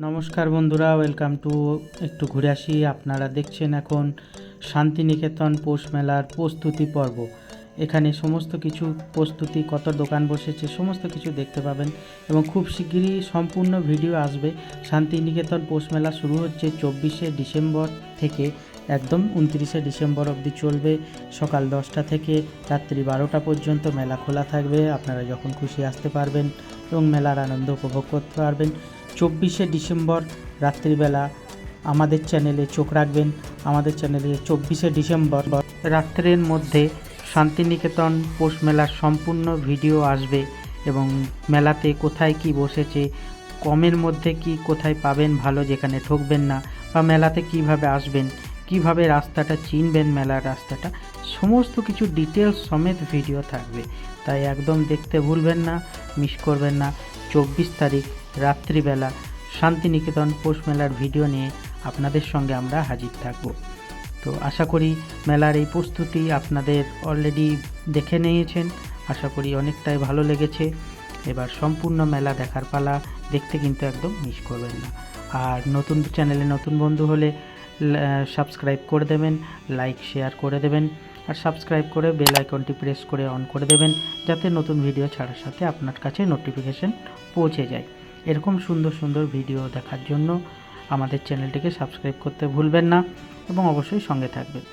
নমস্কার বন্ধুরা welcome to একটু ঘুরে আসি। আপনারা দেখছেন এখন শান্তিনিকেতন পৌষ মেলার প্রস্তুতি পর্ব। এখানে সমস্ত কিছু প্রস্তুতি, কত দোকান বসেছে, সমস্ত কিছু দেখতে পাবেন এবং খুব শিগগিরই সম্পূর্ণ ভিডিও আসবে। শান্তিনিকেতন পৌষ মেলা শুরু হচ্ছে চব্বিশে ডিসেম্বর থেকে, একদম উনত্রিশে ডিসেম্বর অবধি চলবে। সকাল দশটা থেকে রাত্রি বারোটা পর্যন্ত মেলা খোলা থাকবে। আপনারা যখন খুশি আসতে পারবেন এবং মেলার আনন্দ উপভোগ করতে পারবেন। চব্বিশে ডিসেম্বর রাত্রিবেলা আমাদের চ্যানেলে চোখ রাখবেন। আমাদের চ্যানেলে চব্বিশে ডিসেম্বর রাত্রের মধ্যে শান্তিনিকেতন পৌষ মেলার সম্পূর্ণ ভিডিও আসবে এবং মেলাতে কোথায় কি বসেছে, কমের মধ্যে কি কোথায় পাবেন ভালো যেখানে ঠকবেন না বা মেলাতে কীভাবে আসবেন, কীভাবে রাস্তাটা চিনবেন, মেলার রাস্তাটা, সমস্ত কিছু ডিটেলস সমেত ভিডিও থাকবে। তাই একদম দেখতে ভুলবেন না, মিস করবেন না। চব্বিশ তারিখ রাত্রিবেলা শান্তিনিকেতন পৌষ মেলার ভিডিও নিয়ে আপনাদের সঙ্গে আমরা হাজির থাকব। তো আশা করি মেলার এই প্রস্তুতি আপনাদের অলরেডি দেখে নিয়েছেন। আশা করি অনেকটাই ভালো লেগেছে। এবার সম্পূর্ণ মেলা দেখার পালা দেখতে কিন্তু একদম মিস করবেন না। আর নতুন চ্যানেলে নতুন বন্ধু হলে সাবস্ক্রাইব করে দেবেন লাইক শেয়ার করে দেবেন, আর সাবস্ক্রাইব করে বেল আইকনটি প্রেস করে অন করে দেবেন, যাতে নতুন ভিডিও ছাড়ার সাথে আপনার কাছে নোটিফিকেশন পৌঁছে যায়। এরকম সুন্দর সুন্দর ভিডিও দেখার জন্য আমাদের চ্যানেলটিকে সাবস্ক্রাইব করতে ভুলবেন না এবং অবশ্যই সঙ্গে থাকবেন।